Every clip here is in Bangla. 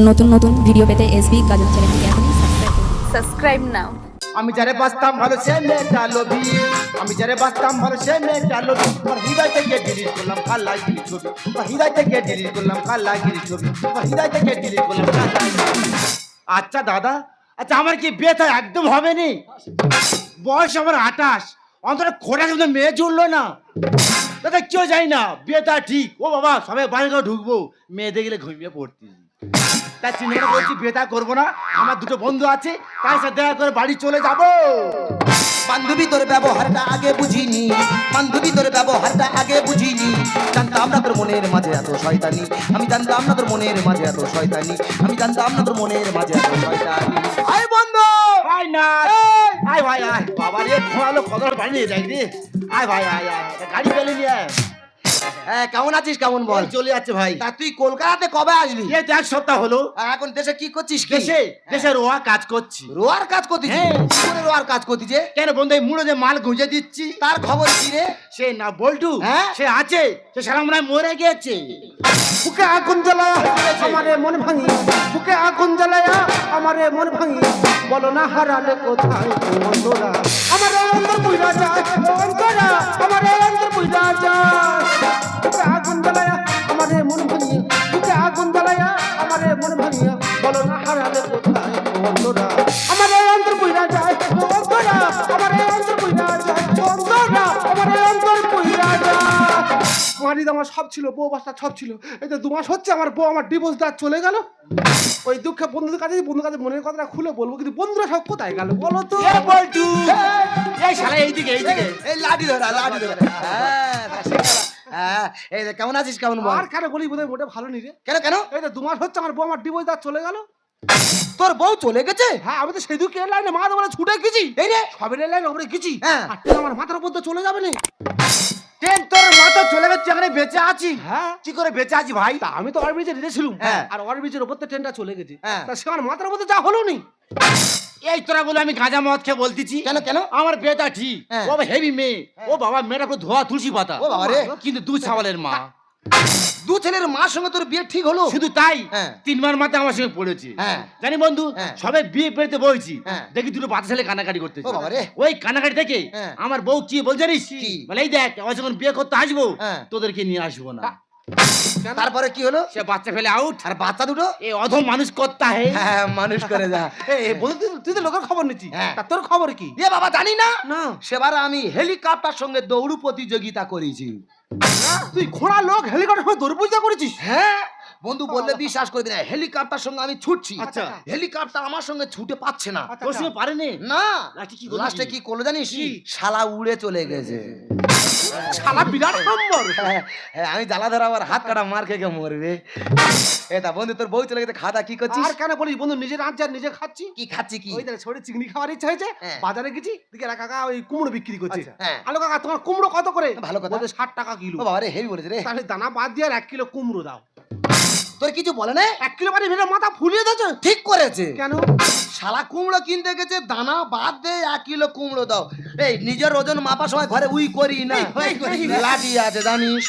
নতুন নতুন ভিডিও পেতে এসবি গাজন চ্যানেলটিকে এখনই সাবস্ক্রাইব করুন। সাবস্ক্রাইব নাও আমি যারে বাঁচতাম ভালো সে মেয়েটা লোভি। আমি যারে বাঁচতাম ভালো সে মেয়েটা লোভি। আমার হৃদয় থেকে ডিলিট করলাম কাল্লা গিরি ছবি। আমার হৃদয় থেকে ডিলিট করলাম কাল্লা গিরি ছবি। আমার হৃদয় থেকে ডিলিট করলাম কাল্লা আচ্ছা দাদা। আচ্ছা আমার কি বিয়ে তো একদম হবে নি বয়স আমার আঠাশ। অন্তত খোটা কিন্তু মেয়ে জুড়লো না। দাদা কেউ যাই না। বিয়েটা ঠিক। ও বাবা সবাই বাড়ি ঢুকবো। মেয়ে দেখলে ঘুমিয়ে পড়তি তাই চিন্তা বলছি বিয়েটা করব না। আমার দুটো বন্ধু আছে তাই সাথে দেখা করে বাড়ি চলে যাব। বান্ধবী তোর ব্যবহারটা আগে বুঝিনি। বান্ধবী তোর ব্যবহারটা আগে বুঝিনি। জানতাম না তোর মনের মাঝে এত শয়তানি। আমি জানতাম না তোর মনের মাঝে এত শয়তানি। আমি জানতাম না তোর মনের মাঝে এত শয়তানি। আয় বন্ধু! আয় না। আয় ভাই আয়। বাবা রে ঘোরালো কত বাড়ি নিয়ে যাই রে। আয় ভাই আয় আয় গাড়ি পেলে নিয়ে আয়। হ্যাঁ কেমন আছিস? কেমন বল? চলে যাচ্ছে ভাই। তা তুই কলকাতাতে কবে আসবি? এই এক সপ্তাহ হলো। এখন দেশে কি করছিস দেশে দেশে রোয়া কাজ করছি। রোয়ার কাজ করতিস হ্যাঁ। কি করে রোয়ার কাজ করতিস যে? কেন বন্ধু এই মুড়ো যে মাল গুঁজে দিচ্ছি। তার খবর কি রে? সে না বল্টু হ্যাঁ? সে আছে সে সারা মনে মরে গেছে। বুকে আগুন জ্বালায়া আমারে মন ভাঙি। বুকে আগুন জ্বালায়া আমারে মন ভাঙি। বলো না হারালে কোথায় ও আমার সব ছিল বউ বাচ্চা সব ছিল। এই তো দু মাস হচ্ছে আমার বউ আমার ডিভোর্স দেওয়া চলে গেল। ওই দুঃখে বন্ধুদের কাছে বন্ধুর কাছে মনের কথাটা খুলে বলব কিন্তু বন্ধুরা সব কোথায় গেল বলো তো? এই শালা এইদিকে এইদিকে। এই লাঠি ধরা লাঠি ধরা। হ্যাঁ। হ্যাঁ এই কেমন আছিস কেমন বল? আর কেন বলি বোধহয় মোটে ভালো নি রে। কেন কেন? এই তো দু মাস হচ্ছে আমার বউ আমার ডিভোর্স দেওয়া চলে গেল। তোর বউ চলে গেছে? হ্যাঁ আমি তো সেই দুঃখে লাইনে মা বলে ছুটে গেছি। এই রে। লাইনে ওপরে গেছি। হ্যাঁ। আমার মাথার উপর তো চলে যাবে না। ট্রেন তোর মাথা চলে গেছে এখানে বেঁচে আছি। হ্যাঁ। কি করে বেঁচে আছি ভাই? তা আমি তো রেখেছিলাম হ্যাঁ। আর ওপর তো ট্রেনটা চলে গেছে। হ্যাঁ। তা মাথার মধ্যে যা হলো নি। এই তোরা বলে আমি গাঁজা মদ খেয়ে বলতেছি। কেন কেন? আমার বেটা ঠিক। হ্যাঁ। ও হেভি মেয়ে। ও বাবা মেয়েটা পুরো ধোয়া তুলসী পাতা। ও বাবা রে। কিন্তু দু ছাওয়ালের মা। দু ছেলের মার সঙ্গে তোর বিয়ে ঠিক হলো শুধু তাই তিন তিনবার মাথা আমার সঙ্গে পড়েছে হ্যাঁ। জানি বন্ধু হ্যাঁ। সবে বিয়ে পেতে বইছি হ্যাঁ। দেখি দুটো বাচ্চা ছেলে কানাকাটি রে। ওই কানাকাটি থেকে হ্যাঁ। আমার বউ কি বল জানিস বলে এই দেখ আমার যখন বিয়ে করতে আসব হ্যাঁ। তোদেরকে নিয়ে আসব না তারপরে কি হলো? সে বাচ্চা ফেলে আউট আর বাচ্চা দুটো? এই অধম মানুষ করতা হে। হ্যাঁ মানুষ করে যা। এই বল তুই- তুই তো লোকের খবর নিচ্ছি হ্যাঁ। তা তোর খবর কি? এ বাবা জানি না। না। সেবার আমি হেলিকপ্টার সঙ্গে দৌড় প্রতিযোগিতা করেছি। তুই ঘোড়া লোক হেলিকপ্টার সঙ্গে দৌড় পূজা করেছিস? হ্যাঁ। বন্ধু বললে বিশ্বাস করবি না হেলিকপ্টার সঙ্গে আমি ছুটছি। আচ্ছা। হেলিকপ্টার আমার সঙ্গে ছুটে পাচ্ছে না। আচ্ছা, তোর সঙ্গে পারেনি? না। লাস্টে কি করল? লাস্টে কি? কি করল জানিস? শালা উড়ে চলে গেছে। শালা বিরাট নম্বর। হ্যাঁ, হ্যাঁ, আমি জ্বালা ধরা আবার হাত কাটা মার খেয়ে মরবে। এটা বন্ধু তোর বউ চলে গেছে খাওয়া কি করছিস? আর কেন বলিস বন্ধু নিজের আজ আর নিজে খাচ্ছি? কি খাচ্ছি কি? ওই ছোট চিংড়ি খাওয়ার ইচ্ছা হয়েছে হ্যাঁ। বাজারে গেছি দিকে এক কাকা ওই কুমড়ো বিক্রি করছে। আচ্ছা, হ্যাঁ। আলো কাকা তোমার কুমড়ো কত করে? ভালো কথা। ষাট টাকা কিলো। বাবা রে হেভি বলেছে রে। তাহলে দানা বাদ দিয়ে আর এক কিলো কুমড়ো দাও। তোর কিছু বলে না এক কিলো বাড়ি ভেড়ে মাথা ফুলিয়ে দিয়েছে? ঠিক করেছে। কেন? শালা কুমড়ো কিনতে গেছে দানা বাদ দে এক কিলো কুমড়ো দাও। এই নিজের ওজন মাপার সময় ঘরে উই করি না। এই করি না। লাঠি আছে জানিস?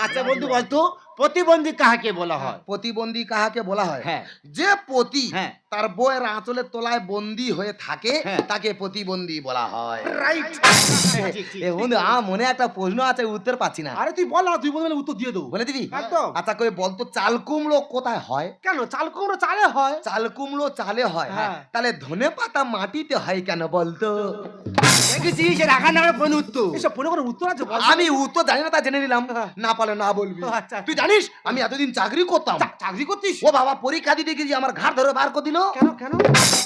আচ্ছা বন্ধু বলতো প্রতিবন্ধী কাহাকে বলা হয়? প্রতিবন্ধী কাহাকে বলা হয়? হ্যাঁ। যে প্রতি হ্যাঁ। তার বউয়ের আঁচলের তলায় বন্দি হয়ে থাকে হ্যাঁ। তাকে প্রতিবন্ধী বলা হয়। রাইট বন্ধু আমার মনে একটা প্রশ্ন আছে উত্তর পাচ্ছি না। আরে তুই বল না তুই বললে উত্তর দিয়ে দেবো। বলে দিবি? একদম। আচ্ছা কই বলতো চাল কুমড়ো কোথায় হয়? কেন? চাল কুমড়ো চালে হয়। চাল কুমড়ো চালে হয় হ্যাঁ। তাহলে ধনে পাতা মাটিতে হয় কেন বলতো দেখেছিস রাখার কোন উত্তর? এসব পরে কোনো উত্তর আছে আমি উত্তর জানি না তা জেনে নিলাম। না পারলে না বলবি। আচ্ছা। তুই জানিস আমি এতদিন চাকরি করতাম। চাকরি করতিস? ও বাবা পরীক্ষা দিতে গেছি আমার ঘাট ধরে বার করে দিল কেন? কেন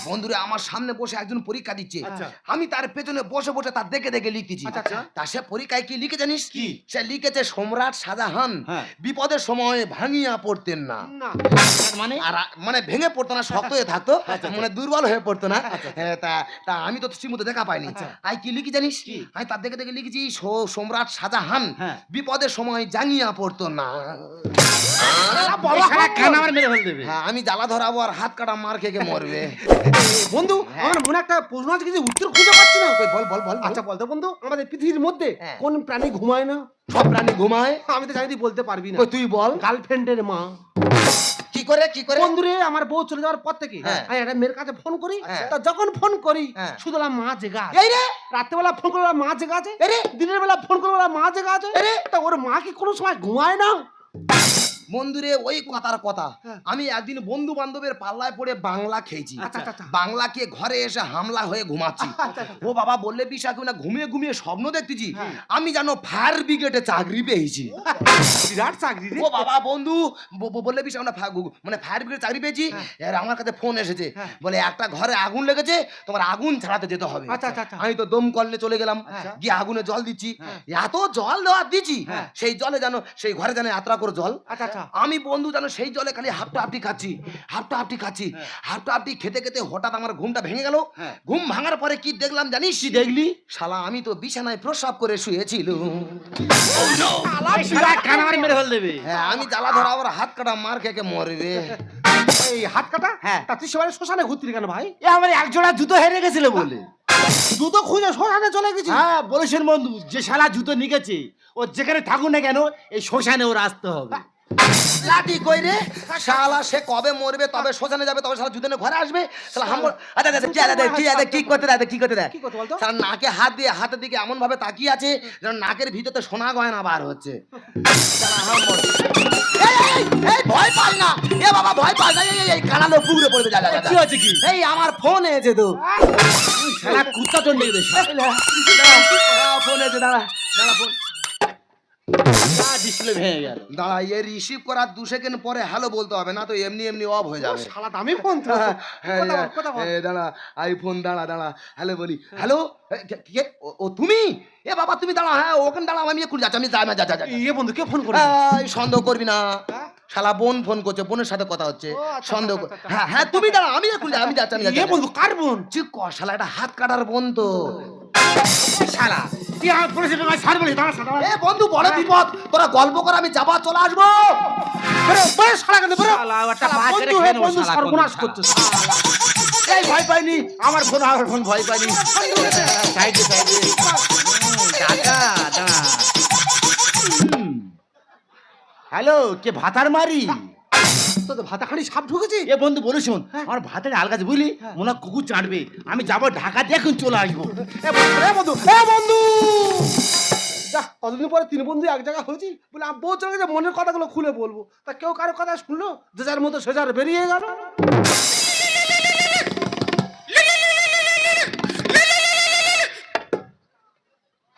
বন্ধুরে আমার সামনে বসে একজন পরীক্ষা দিচ্ছে। আচ্ছা। আমি তার পেছনে বসে বসে তার দেখে দেখে লিখতেছি। আচ্ছা, আচ্ছা। তা সে পরীক্ষায় কি লিখে জানিস? কি? সে লিখেছে সম্রাট শাহজাহান হ্যাঁ। বিপদের সময় ভাঙিয়া পড়তেন না। মানে? মানে ভেঙে পড়তো না শক্ত হয়ে থাকতো। মানে দুর্বল হয়ে পড়তো না। হ্যাঁ, তা তা আমি তো ঠিকমতো দেখা পাইনি। আই কি লিখি জানিস? আমি তার দেখে দেখে লিখেছি সম্রাট শাহজাহান হ্যাঁ। বিপদের সময় জাঙিয়া পড়তো না। আমি জ্বালা ধরাবো আর হাত কাটা মার খেয়ে মরবে? বন্ধু আমার মনে একটা প্রশ্ন আছে কিছু উত্তর খুঁজে পাচ্ছি না? বল বল বল আচ্ছা বলতো বন্ধু আমাদের পৃথিবীর মধ্যে হ্যাঁ। কোন প্রাণী ঘুমায় না? সব প্রাণী ঘুমায়। আমি তো জানি তুই বলতে পারবি না। তুই বল। গার্লফ্রেন্ডের মা। কি করে কি করে? বন্ধুরে আমার বউ চলে যাওয়ার পর থেকে হ্যাঁ। আমি একটা মেয়ের কাছে ফোন করি। হ্যাঁ। তা যখন ফোন করি হ্যাঁ। শুধু মা জেগা। এই রে! রাত্রেবেলা ফোন করে বললাম মা জেগা আছে। দিনের বেলা ফোন করে বললাম মা জেগা আছে। তা ওর মা কি কোনো সময় ঘুমায় না? বন্ধুরে ওই কথার কথা হ্যাঁ। আমি একদিন বন্ধু বান্ধবের পাল্লায় পড়ে বাংলা খেয়েছি আচ্ছা, আচ্ছা, আচ্ছা। বাংলা খেয়ে ঘরে এসে হামলা হয়ে ঘুমাচ্ছি। ও বাবা বললে বিষয় না ঘুমিয়ে ঘুমিয়ে স্বপ্ন দেখতেছি হ্যাঁ। আমি যেন ফায়ার ব্রিগেডে চাকরি পেয়েছি বিরাট চাকরি ও বাবা বন্ধু বললে ফা- গু- মানে ফায়ার ব্রিগেড চাকরি পেয়েছি এর আমার কাছে ফোন এসেছে হ্যাঁ। বলে একটা ঘরে আগুন লেগেছে তোমার আগুন ছাড়াতে যেতে হবে। আমি তো দম কলনে চলে গেলাম। গিয়ে আগুনে জল দিচ্ছি হ্যাঁ। এত জল দেওয়া দিচ্ছি হ্যাঁ। সেই জলে যেন সেই ঘরে যেন এতটা করে জল আচ্ছা আমি বন্ধু জানো সেই জলে খালি হাফটা হাফটি খাচ্ছি হাফটা হাফটি খাচ্ছি। হাফটা হাফটি খেতে খেতে হঠাৎ আমার ঘুমটা ভেঙে গেল। হ্যাঁ। ঘুম ভাঙার পরে কি দেখলাম জানিস? দেখলি? শালা আমি তো বিছানায় প্রসাব করে শুয়েছিল মেরে ফেল হ্যাঁ আমি জ্বালা ধরা আবার হাত কাটা মার খেয়ে খেয়ে মরবে এই হাত কাটা? হ্যাঁ। তা তুই সেবারে শ্মশানে ঘুরতি কেন ভাই? এ আমার এক জোড়া জুতো হেরে গেছিল বলে। জুতো খুঁজে শ্মশানে চলে গেছি। হ্যাঁ বলেছেন বন্ধু যে শালা জুতো নিকেছে ও যেখানে থাকুক না কেন এই শ্মশানে ওর আসতে হবে। লাঠি কই রে? শালা সে কবে মরবে তবে শ্মশানে যাবে তবে শালা জুতেনে ঘরে আসবে? শালা হাম আচ্ছা আচ্ছা কি আরে কি আরে কি করতে দেয় কি করতে দেয় কি করতে বলতো? শালা নাকে হাত দিয়ে হাতের দিকে এমন ভাবে তাকিয়ে আছে যেন নাকের ভিতরে সোনা গয়না বার হচ্ছে। শালা হাম্বর। এই, ভয় পাস না। এ বাবা ভয় পাস না। এই, এই, কানালো পুকুরে পড়বে যা যা, যা, যা। কি হচ্ছে কি? এই আমার ফোন এসে তো। শালা কুত্তা চন্ডে গেছে ফোন এসে দাঁড়া। দাঁড়া ফোন ডিসপ্লে ভেঙে গেল। দাঁড়া এ রিসিভ করার দু সেকেন্ড পরে হ্যালো বলতে হবে না তো এমনি এমনি অফ হয়ে যাবে। শালা দামি ফোন তো। হ্যাঁ, কথা বল, কথা বল। এ, দাঁড়া আইফোন দাঁড়া দাঁড়া হ্যালো বলি। হ্যালো এ, কে- কে? ও- ও তুমি? এ বাবা তুমি দাঁড়া হ্যাঁ ওখানে দাঁড়া আমি এক্ষুনি যাচ্ছি আমি যাই না যা যা যা। যা। ইয়ে বন্ধু কে ফোন করে সন্দেহ করবি না? শালা বোন ফোন করছে বোনের সাথে কথা হচ্ছে। আচ্ছা, সন্দেহ আচ্ছা, কর- আচ্ছা, হ্যাঁ হ্যাঁ তুমি দাঁড়া আমি এক্ষুনি আমি যাচ্ছি আমি যাচ্ছি। বন্ধু কার বোন? শালা এটা হাত কাটার বোন তো। শালা তুই আমার বলেছিস তোমার ছাড় বলি দাঁড়া দাঁড়া। এ বন্ধু বড় বিপদ। তোরা গল্প কর আমি যাবা চলে আসব। বেরো বেরো বেরো বন্ধু হয়ে বন্ধু সর্বনাশ এই ভয় পাইনি আমার ফোন আমার ফোন ভয় পাইনি। সাইডে সাইডে টাকা দাঁড়া হ্যালো কে ভাতার মারি? তো ভাতা খানি সাপ ঢুকেছি। এ বন্ধু বলে শোন আমার ভাতের আল গাছ বুঝলি? মনে কুকুর চাটবে। আমি যাব ঢাকা দিয়ে এখন চলে আসব। এ বন্ধু এ বন্ধু যা কতদিন পরে তিন বন্ধু এক জায়গায় হয়েছি বলে আমি বউ চলে গেছে মনের কথাগুলো খুলে বলব। তা কেউ কারও কথা শুনলো? যে যার মতো সে যার বেরিয়ে গেল।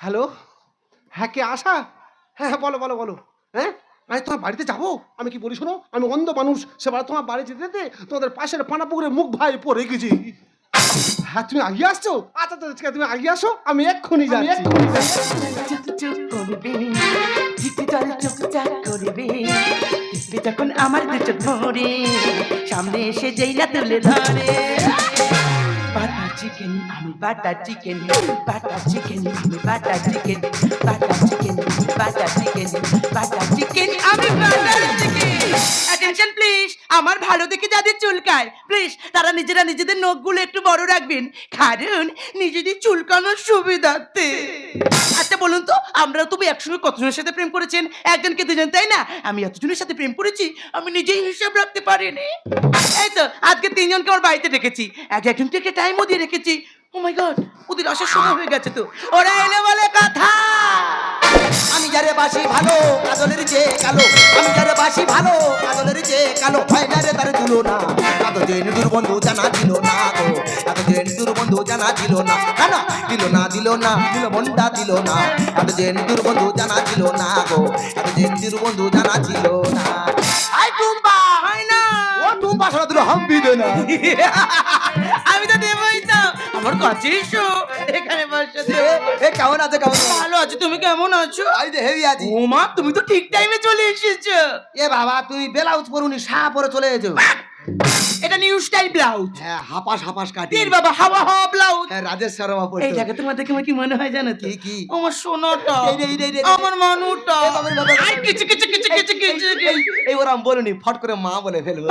হ্যালো? হ্যাঁ কে আশা? হ্যাঁ হ্যাঁ বলো বলো বলো। হ্যাঁ? আমি তোমার বাড়িতে যাব? আমি কি বলি শোনো আমি অন্ধ মানুষ সেবার তোমার বাড়ি যেতে যেতে তোমাদের পাশের পানা পুকুরে মুখ ভাই পড়ে গেছি। হ্যাঁ তুমি আগে আসছো? আচ্ছা ঠিক আছে তুমি আগে আসো আমি এক্ষুনি যাচ্ছি। এক্ষুনি যখন আমার দুটো ধরে সামনে এসে যেই না তুলে ধরে। Butter chicken, I'm a butter chicken. Butter chicken, I'm a butter chicken. Butter chicken, butter chicken. Butter chicken, I'm a butter chicken. Attention please আমার ভালো দেখে যাদের চুলকায়। প্লিজ তারা নিজেরা নিজেদের নখগুলো একটু বড় রাখবেন। কারণ নিজেদের চুলকানোর সুবিধার্থে। আচ্ছা বলুন তো আমরা তুমি একসঙ্গে কতজনের সাথে প্রেম করেছেন? একজনকে দুজন, তাই না? আমি এতজনের সাথে প্রেম করেছি, আমি নিজেই হিসাব রাখতে পারিনি। এই তো, আজকে তিনজনকে আমার বাড়িতে ডেকেছি। এক একজনকে একটা টাইমও দিয়ে রেখেছি। ও মাই গড ওদের আসার সময় হয়ে গেছে তো। ওরা এলে বলে কথা। যারে বাসি ভালো, কাজলের যে কালো। আমি যারে বাসি ভালো, কাজলের যে কালো। হয় যারে তার তুলনা এত যে দুর্বন্ধু বন্ধু জানা ছিল না গো। এত যে নিদুর জানা ছিল না না না, দিল না দিল না, দিল মনটা দিল না। এত যে নিদুর জানা ছিল না গো এত যে নিদুর জানা ছিল না। আই টুম্পা হয় দুটো ও টুম্পা সারা হাম্পি দে না। আমি তো দেবই তো। আমার কাছে এসো এখানে বসে। এ কেমন আছে কেমন ভালো আছি তুমি কেমন আছো? আমি তো হেভি আছি। ওমা তুমি তো ঠিক টাইমে চলে এসেছ। এ বাবা তুমি বেলাউজ পরুনি শাহ পরে চলে এসো এটা নিউ স্টাইল ব্লাউজ। হ্যাঁ হাপাস হাপাস কাটি। তীর বাবা হাওয়া হাওয়া ব্লাউজ। হ্যাঁ রাজেশ শর্মা পড়তো। এই দেখে তোমার দেখে আমার কি মনে হয় জানো কি, কি? আমার সোনাটা। এই রে, এই রে, আমার মানুটা। আই কিচি কিচি কিচি কিচি কিচি এই- এই ওরা বলিনি ফট করে মা বলে ফেলব।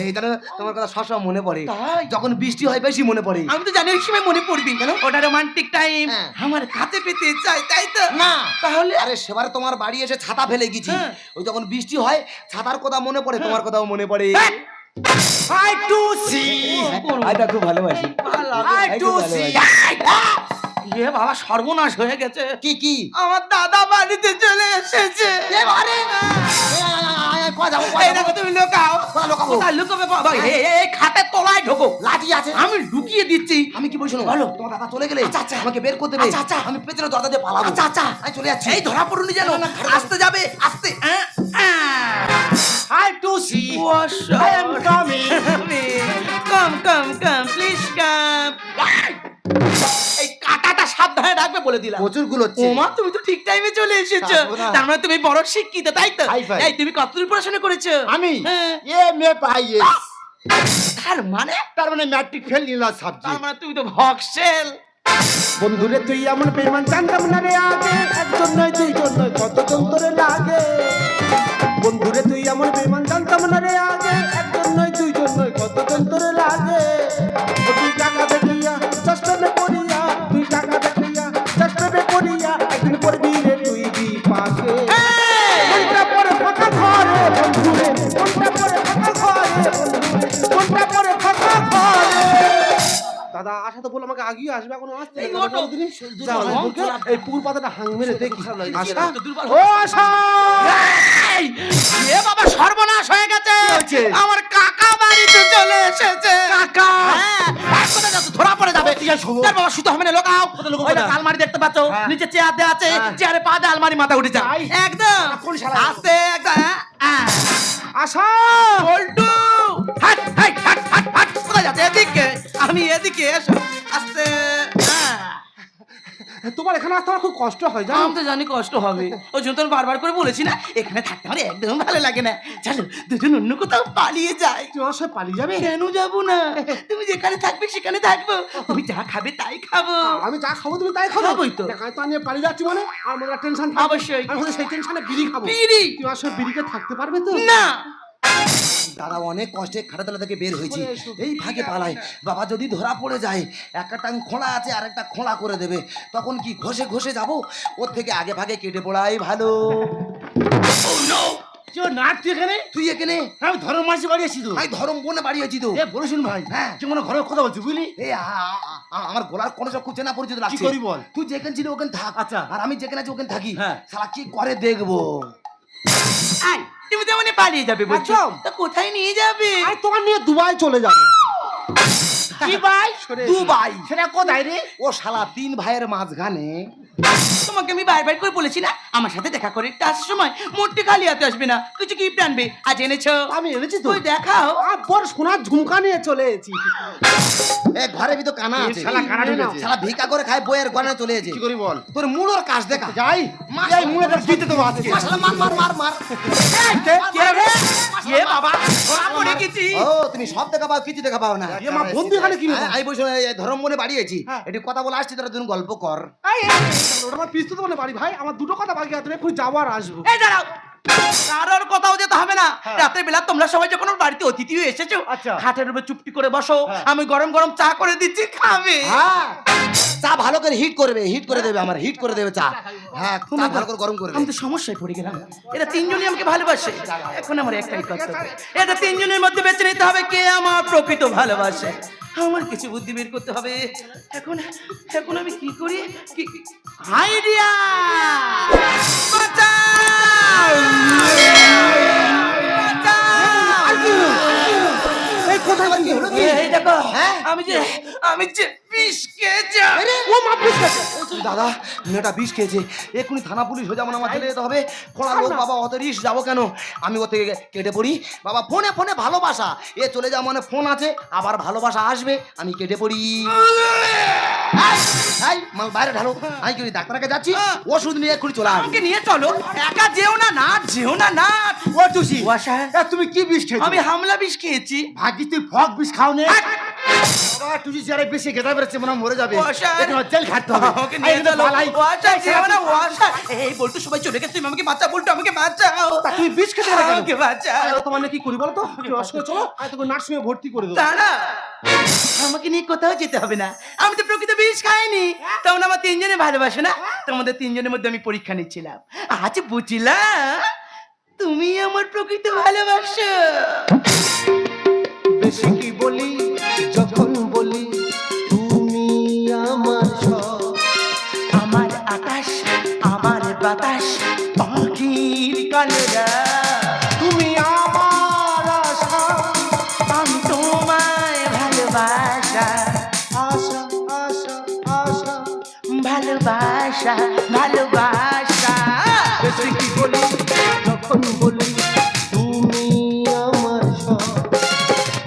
এই তোমার কথা সবসময় মনে পড়ে। যখন বৃষ্টি হয় বেশি মনে পড়ে। আমি তো জানি ওই সময় মনে পড়বি কেন? ওটা রোমান্টিক টাইম হ্যাঁ। আমার কাছে পেতে চাই তাই তো? না তাহলে? আরে সেবার তোমার বাড়ি এসে ছাতা ফেলে গেছি। হ্যাঁ। ওই যখন বৃষ্টি হয় ছাতার কথা মনে পড়ে তোমার কথাও মনে পড়ে। আই টু সি আইটা খুব ভালোবাসি। আই টু সি ইয়ে বাবা সর্বনাশ হয়ে গেছে। কি কি? আমার দাদা বাড়িতে চলে এসেছে। এবারে। তুমি লোকাও? কোথায় লুকাবে। বাবা এই এই, এই খাটের তলায় ঢোকো। লাঠি আছে। আমি লুকিয়ে দিচ্ছি। আমি কি বলছি বলো। তোমার দাদা চলে গেলে আচ্ছা, আচ্ছা। আমাকে বের করে দেবে আচ্ছা, আচ্ছা। আমি পেছনে দরজা দিয়ে পালাবো। আচ্ছা, আচ্ছা। আমি চলে যাচ্ছি। এই ধরা পড়ুনি যেন। আসতে যাবে আসতে। Hi to see I am coming. Come come come please come এই কাটাটা সাবধানে রাখবে বলে দিলাম। প্রচুরগুলো ওমা তুমি তো ঠিক টাইমে চলে এসেছ। তার মানে তুমি বড় শিক্ষিত তাই তো? এই তুমি কতদূর পড়াশোনা করেছ? আমি? হ্যাঁ। এ মে পাইয়ে তার মানে? তার মানে ম্যাট্রিক ফেল নিলাম তার মানে তুমি তো ভক্সেল বন্ধুরে তুই এমন বেমান জানতাম না রে আগে। একজন নয় দুইজন নয় কতজন তোরে লাগে? বন্ধুরে তুই এমন বেমান জানতাম না রে আগে। একজন নয় দুইজন নয় কতজন তোরে লাগে? বলে আমাকে আগিয়ে আসবে এখন আসতে এই পুকুর পাতাটা হাং মেরে দেখি আশা ও আশা এ বাবা সর্বনাশ হয়ে গেছে। আমার কাকা বাড়িতে চলে এসেছে। কাকা? হ্যাঁ ধরা পড়ে যাবে। তার বাবা শুতে হবে না? লোকাও আলমারি দেখতে পাচ্ছ। হ্যাঁ। নিচে চেয়ার দেওয়া আছে। চেয়ারে পা দিয়ে আলমারি মাথা উঠে যায়। একদম। আস্তে একদম হ্যাঁ, হ্যাঁ। আশা হাট। কোথায় যাচ্ছে এদিকে আমি এদিকে এসো। আস্তে হ্যাঁ। তোমার এখানে আসতে আমার খুব কষ্ট হয় জানো? আমি তো জানি কষ্ট হবে। ওই জন্য তো বারবার করে বলেছি না এখানে থাকতে আমার একদম ভালো লাগে না। চলো দুজন অন্য কোথাও পালিয়ে যাই। তুমি আমার পালিয়ে যাবে? কেন যাব না? তুমি যেখানে থাকবে সেখানে থাকব। তুমি যা খাবে তাই খাব। আমি যা খাব তুমি তাই খাব? খাবোই তো। দেখায় তো আমি পালিয়ে যাচ্ছি মানে আমার টেনশন অবশ্যই। আমি সেই টেনশনে বিড়ি খাব। বিড়ি? আমার সাথে বিড়িকে থাকতে পারবে তো? না! দাদা অনেক কষ্টে খাটাতলা থেকে বের হয়েছি। এই ফাঁকে পালাই বাবা যদি ধরা পড়ে যায় একটা টাং খোঁড়া আছে আর একটা খোঁড়া করে দেবে। তখন কি ঘষে ঘষে যাব? ওর থেকে আগে ভাগে কেটে পড়াই ভালো। নাট তুই এখানে? তুই এখানে? আমি ধর্ম মাসে বাড়ি আছি তো। ভাই ধরম বনে বাড়িয়েছি তো। এ বলে শুন ভাই হ্যাঁ। তুই মনে ঘরে কথা বলছি বুঝলি? আ- আমার গলার কোনো সব খুঁজে না পরিচিত লাগছে। করি বল? তুই যেখানে ছিলি ওখানে থাক। আচ্ছা। আর আমি যেখানে আছি ওখানে থাকি। হ্যাঁ। সালা কি করে দেখব? আই, তুমি তো মানে পালিয়ে যাবে বলছো। তা কোথায় নিয়ে যাবে? আর তোমার নিয়ে দুবাই চলে যাব। কি ভাই দুবাই সেটা কোথায় রে ও শালা তিন ভাইয়ের মাঝখানে তোমাকে আমি বারবার করে বলেছি না আমার সাথে দেখা করে একটু আসার সময় মোটে খালি হাতে আসবে না কিছু গিফট আনবে আজ এনেছো আমি এনেছি তুই দেখাও আর বড় সোনার ঝুমকা নিয়ে চলে এসেছি এ ঘরে ভিতর কানা আছে শালা কানা ঢুকেছে শালা ভিকা করে খায় বইয়ের গনে চলে এসেছে কি করি বল তোর মুড়োর কাজ দেখা যাই যাই মুখে দিতে দেবো আজকে শালা মার মার মার মার কে রে এ বাবা পড়ে গেছি ও তুমি সব দেখা পাও কিছু দেখা পাও না এ মা বন্ধু এখানে কি হ্যাঁ, আমি বসে ধর্ম মনে বাড়িয়েছি এটি কথা বলে আসছি তোরা দুজন গল্প কর। ওটা আমার পিস্তল মানে বাড়ি ভাই আমার দুটো কথা বাকি আছে যাব আর আসব। এই দাঁড়াও। কারোর কথাও যেতে হবে না। রাতের বেলা তোমরা সবাই যখন ওর বাড়িতে অতিথি হয়ে এসেছ আচ্ছা। খাটের উপর চুপটি করে বসো। আমি গরম গরম চা করে দিচ্ছি খাবে। হ্যাঁ। চা ভালো করে হিট করবে হিট করে দেবে আমার হিট করে দেবে চা। হ্যাঁ চা ভালো করে গরম করবে আমি তো সমস্যায় পড়ে গেলাম। এরা তিনজনই আমাকে ভালোবাসে। এখন আমার একটাই কথা। এটা তিনজনের মধ্যে বেছে নিতে হবে কে আমার প্রকৃত ভালোবাসে। আমার কিছু বুদ্ধি বের করতে হবে। এখন এখন আমি কি করি? কি আইডিয়া! এই কি হলো? এই দেখো হ্যাঁ? আমি যে আমি যে বিষ খেয়েছি। ও মা পিস গেছে দাদা মেয়েটা বিষ খেয়েছে। এক্ষুনি থানা পুলিশ হয়ে যেমন আমার চলে যেতে হবে। খোলা লোক বাবা অত রিস যাব কেন? আমি ও থেকে কেটে পড়ি। বাবা ফোনে ফোনে ভালোবাসা। এ চলে যাওয়া মানে ফোন আছে আবার ভালোবাসা আসবে আমি কেটে পড়ি। এই মাল বাইরে ঢালো। আমি কি ডাক্তারকে যাচ্ছি? ওষুধ নিয়ে এক্ষুনি চলে আসব। আমাকে নিয়ে চলো। একা যেও না না যেও না না। ও টুসি তুমি কি বিষ খেয়েছো আমি হামলা বিষ খেয়েছি। ভাগ্যি তুই ফক বিষ খাও নে বাবা, টুসি চেয়ারে বেশি গেদা বেরোচ্ছে মনে মরে যাবে। ওষা। এখানে জেল খাটতে হবে। ওকে নিয়ে চলো। ওয়াশা যেও না ওয়াশা এই বলতো সবাই চলে গেছে। তুমি আমাকে বাঁচা বলতো আমাকে বাঁচাও। তুমি বিষ খেতে গেলে আমাকে বাঁচাও। আরে, তোমার কি করি বলো তো? তুমি অসুখে চলো। আমি তোকে ভর্তি করে দেবো। দাঁড়া আমাকে নিয়ে কোথাও যেতে হবে না। আমি তো প্রকৃত বিষ খাইনি। তেমন আমার তিনজনে ভালোবাসো না? তোমাদের তিনজনের মধ্যে আমি পরীক্ষা নিচ্ছিলাম। আজ বুঝলাম তুমি আমার প্রকৃত ভালোবাসো। বেশি কি বলি যখন বলি তুমি আমার আমার আকাশ আমার বাতাস পাখির কালেরা ভালোবাসা ভালোবাসা। কি বলি? যখন বলি তুমি আমার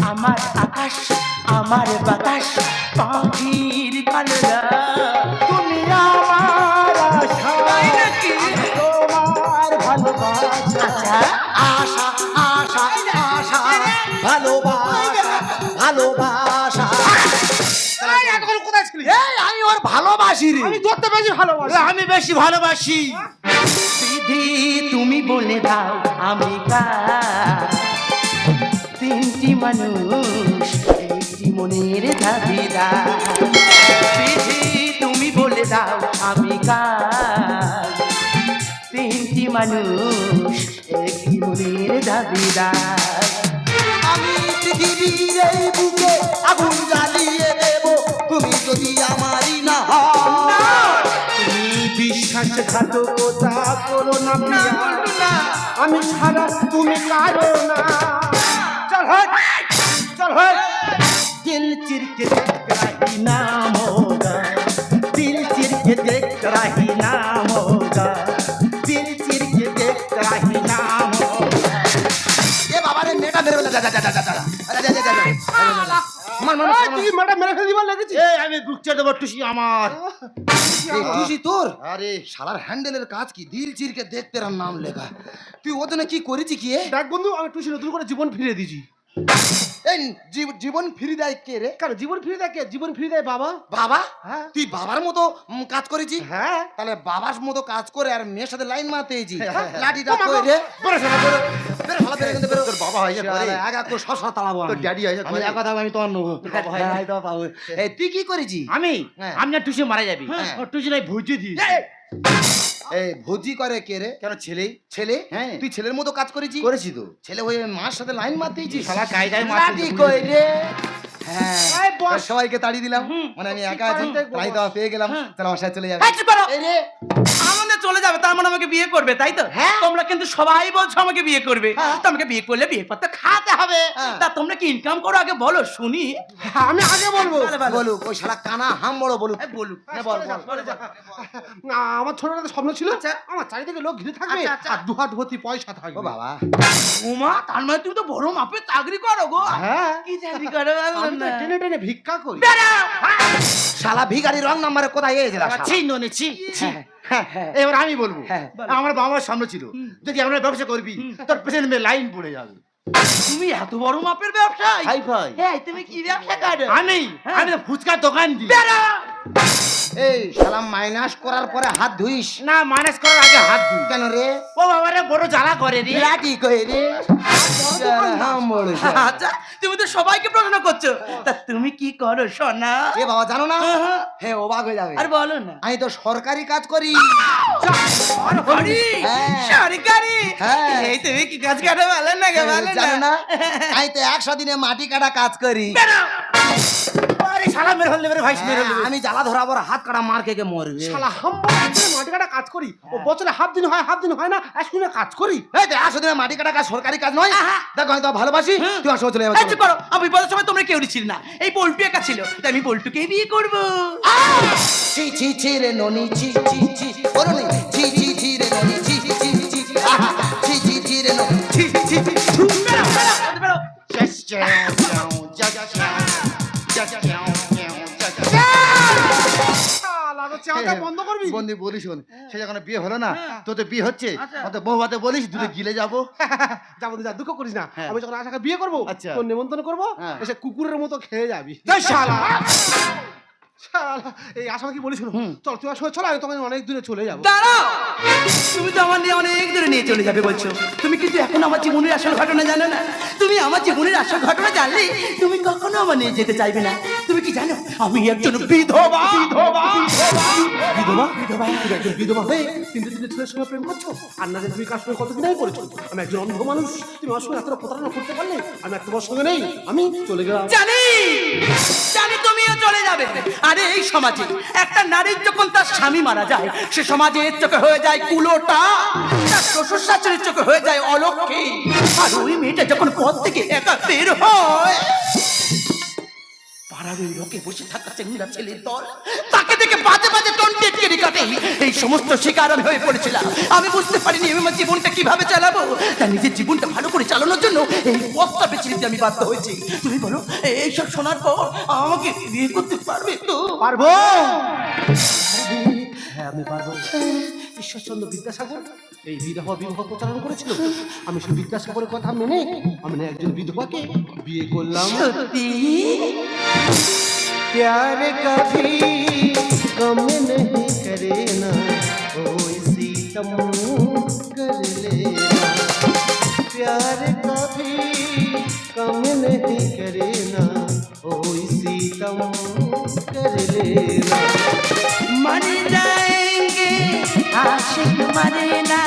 আমার আকাশ আমার বাতাস পাখির কালেরা তুমি আমার আশা তোমার ভালোবাসা। আচ্ছা। আশা আশা আশা ভালোবাসা ভালোবাসা। এতক্ষণ কোথায় ছিলি? আমি ওর ভালোবাসি রে। আমি ধরতে বেশি ভালোবাসি। আমি বেশি ভালোবাসি। বিধি তুমি বলে দাও আমি কার? তিনটি মানুষ একটি মনের দাবিদার। বিধি তুমি বলে দাও আমি কার? তিনটি মানুষ একটি মনের দাবিদার। আমি পৃথিবীর এই বুকে আগুন জ্বালিয়ে দেব। তুমি যদি ঘাতকতা করো না আমি ছাড়া তুমি কারও না। চল হয় চল হয়। দিল চিরকে দেখ রাহি নাম হোগা দিল চিরকে দেখ রাহি নাম হোগা দিল চিরকে দেখ রাহি নাম হোগা এ বাবা মেটা মেরে যা যা যা। যা। মার, মার, মার, তুই মাটা মেরে ফেলে দিবার লেগেছি এই আমি বুকচে দেব টুসি আমার। এই টুসি তোর? আরে শালার হ্যান্ডেলের কাজ কি? দিল চিরকে দেখতে রাম নাম লেখা। তুই ওদিনে কি করেছি কি? দেখ বন্ধু আমি টুসি নতুন করে জীবন ফিরে দিয়েছি। জীবন ফিরি দেয় কে রে কেন জীবন ফিরে দেয় কে জীবন ফিরে দেয় বাবা বাবা হ্যাঁ। তুই বাবার মতো কাজ করেছি হ্যাঁ তাহলে বাবার মতো কাজ করে আর মেয়ের সাথে লাইন মারতে এসেছি হ্যাঁ। লাঠিটা কই রে বেরো বেরো বেরো বেরো থেকে বেরো। তোর বাবা শালা, এক এক করে তাড়াবো তোর আমি। ড্যাডি হয়েছে আমি করে। এক কথা আমি তোমার নেব বাবা হয় না। হ্যাঁ, তো পাবো। এই, তুই কি করেছি আমি হ্যাঁ। আমি না টুসি মারা যাবি হ্যাঁ। টুসি নাই ভুজি দি এই ভোজি করে কে রে? কেন ছেলে? ছেলে? হ্যাঁ। তুই ছেলের মতো কাজ করেছিস? করেছি তো। ছেলে হয়ে মার সাথে লাইন মারতেছিস শালা কায়দায় মারতে লাঠি কই রে? হ্যাঁ। সবাইকে তাড়িয়ে দিলাম। মানে আমি একা আছি তাই তো পেয়ে গেলাম। তাহলে আমার সাথে চলে যাবে। চলে যাবে তার মানে আমাকে বিয়ে করবে তাই তো? হ্যাঁ। তোমরা কিন্তু সবাই বলছো আমাকে বিয়ে করবে। তো আমাকে বিয়ে করলে বিয়ে করতে খাতে হবে। হ্যাঁ। তা তোমরা কি ইনকাম করো আগে বলো শুনি। আমি আগে বলব। বলুক ওই শালা কানা হাম বড় বলুক। বলুক। হ্যাঁ, আমার ছোটবেলাতে স্বপ্ন ছিল আমার চারিদিকে লোক ঘিরে থাকবে আচ্ছা, আচ্ছা। আর দুহাত ভর্তি পয়সা থাকবে। ও বাবা। উমা তার মানে তুমি তো বড় মাপে চাকরি করো গো। হ্যাঁ। কি চাকরি করো? আমি তো টেনে টেনে ভিক্ষা করি। শালা ভিখারি রং নাম্বারে কোথায় এসে ছি ননে ছি ছি। হ্যাঁ, এবার আমি বলব হ্যাঁ। আমার বাবার সামনে ছিল। যদি আমরা ব্যবসা করবি তোর পেছনে মেয়ে লাইন পড়ে যাবে। তুমি এত বড় মাপের ব্যবসায়ী? Hi-fi. হ্যাঁ তুমি কি ব্যবসা করো? আমি আমি ফুচকা দোকান দিই। এই শালা মাইনাস করার পরে হাত ধুইস। না মাইনাস করার আগে হাত ধুই। কেন রে? ও বাবা রে বড় জ্বালা করে রে। লাঠি কই রে? শালা। আচ্ছা তুমি তো সবাইকে প্রশ্ন করছ। তা তুমি কি করো সোনা? এ বাবা জানো না? হ্যাঁ। হে অবাক হয়ে যাবে। আর বলো না। আমি তো সরকারি কাজ করি। সরকারি? হ্যাঁ। সরকারি? হ্যাঁ। এই তুমি কি কাজ করো ভালো না গো, ভালো জানো না। না? আমি তো একশো দিনে মাটি কাটা কাজ করি। আরে শালা মেরে ফেললে মেরে হ্যাঁ, ফেললে আমি জ্বালা ধরাবো আর হাত কাটা মার খেয়ে মরবে। শালা হাম্বা মাটি কাটা কাজ করি। ও বছরে হাফ দিন হয় হাফ দিন হয় না আর শুনে কাজ করি। এই মাটি কাটা কাজ সরকারি কাজ নয়। দেখো আমি তো ভালোবাসি তুই সঙ্গে চলে যাবে এই করো। আমি বিপদের সময় তোমরা কেউ ছিল না। এই পল্টু একা ছিল তাই আমি পল্টুকেই বিয়ে করব। ছি ছি ছি রে ননি ছি ছি ছি। ও ননি ছি ছি ছি রে ননি ছি ছি ছি আহা, ছি ছি ছি রে ননি। ছি ছি ছি বন্ধ করবি বন্ধু বলিস শোন সে যখন বিয়ে হলো না হ্যাঁ। তো বিয়ে হচ্ছে আচ্ছা। অত বউ হাতে বলিস দুটো গিলে যাব যাব যা দুঃখ করিস না হ্যাঁ। আমি যখন আশাকে বিয়ে করব আচ্ছা। তোর নেমন্তন্ন করব হ্যাঁ। এসে কুকুরের মতো খেয়ে যাবি শালা, এই আশা কি বলিস চল তুই সঙ্গে চল আমি তোমাকে অনেক দূরে চলে যাব। দাঁড়াও তুমি তো আমার নিয়ে অনেক দূরে নিয়ে চলে যাবে বলছো। তুমি কিন্তু এখন আমার জীবনের আসল ঘটনা জানো না। তুমি আমার জীবনের আসল ঘটনা জানলে তুমি কখনো আমার নিয়ে যেতে চাইবে না। তুমি কি জানো? আমি একজন বিধবা। বিধবা। বিধবা? বিধবা একজন বিধবা হয়ে কিন্তু তুমি ছেলের সঙ্গে প্রেম করছ? আর না তুমি কার সঙ্গে কতদিন আগে করেছ আমি একজন অন্ধ মানুষ। তুমি আমার সঙ্গে এতটা প্রতারণা করতে পারলে? আমি একটা তোমার সঙ্গে নেই। আমি চলে গেলাম। জানি! জানি তুমিও চলে যাবে। আরে এই সমাজে একটা নারীর যখন তার স্বামী মারা যায়, সে সমাজে এর চোখে হয়ে যায় কুলোটা, তার শ্বশুর শাশুড়ির চোখে হয়ে যায় অলক্ষী। আর ওই মেয়েটা যখন পথ থেকে একা বের হয় পাড়ার লোকে বসে থাকা চেঙ্গা ছেলের দল। তাকে দেখে বাজে বাজে টন্টেট কেটে কাটে। এই সমস্ত শিকার আমি হয়ে পড়েছিলাম। আমি বুঝতে পারিনি আমি আমার জীবনটা কীভাবে চালাবো। তাই নিজের জীবনটা ভালো করে চালানোর জন্য এই পথটা বেছে নিতে আমি বাধ্য হয়েছি। তুমি বলো এইসব শোনার পর আমাকে বিয়ে করতে পারবে তো? পারব। হ্যাঁ আমি পারব। ঈশ্বরচন্দ্র বিদ্যাসাগর এই বিধবা বিবাহ প্রচারণ করেছিল আমি সেই বিদ্যাসাগরের কথা মেনে আমি না একজন বিধবাকে বিয়ে করলাম সত্যি प्यार कभी गम नहीं करे ना कोई सीतम कर लेना प्यार कभी गम नहीं करे ना कोई सीतम कर लेना मर जाएंगे आशिक मरे ना